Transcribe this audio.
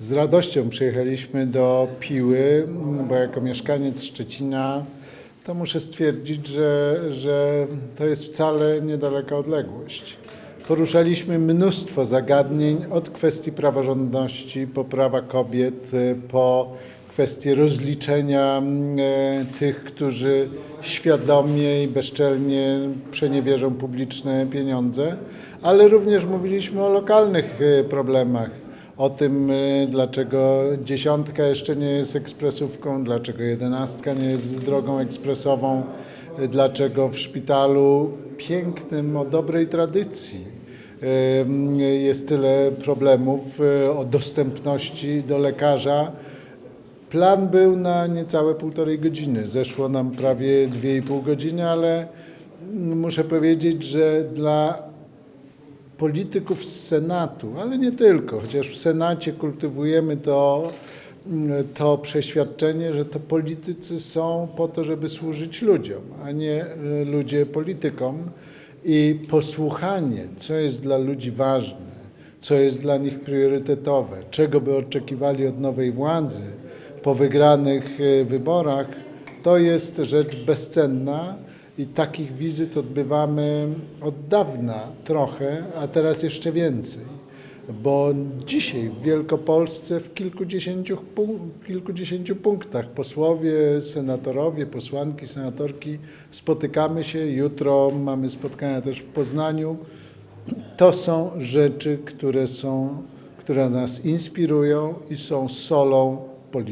Z radością przyjechaliśmy do Piły, bo jako mieszkaniec Szczecina to muszę stwierdzić, że, że to jest wcale niedaleka odległość. Poruszaliśmy mnóstwo zagadnień od kwestii praworządności, po prawa kobiet, po kwestie rozliczenia e, tych, którzy świadomie i bezczelnie przeniewierzą publiczne pieniądze, ale również mówiliśmy o lokalnych e, problemach o tym, y, dlaczego dziesiątka jeszcze nie jest ekspresówką, dlaczego jedenastka nie jest drogą ekspresową, y, dlaczego w szpitalu pięknym, o dobrej tradycji y, jest tyle problemów o dostępności do lekarza. Plan był na niecałe półtorej godziny. Zeszło nam prawie dwie i pół godziny, ale mm, muszę powiedzieć, że dla polityków z Senatu, ale nie tylko, chociaż w Senacie kultywujemy to, mm, to przeświadczenie, że to politycy są po to, żeby służyć ludziom, a nie e, ludzie politykom. I posłuchanie, co jest dla ludzi ważne, co jest dla nich priorytetowe, czego by oczekiwali od nowej władzy po wygranych e, wyborach, to jest rzecz bezcenna. I takich wizyt odbywamy od dawna trochę, a teraz jeszcze więcej. Bo dzisiaj w Wielkopolsce w kilkudziesięciu, kilkudziesięciu punktach posłowie, senatorowie, posłanki, senatorki spotykamy się. Jutro mamy spotkania też w Poznaniu. To są rzeczy, które, są, które nas inspirują i są solą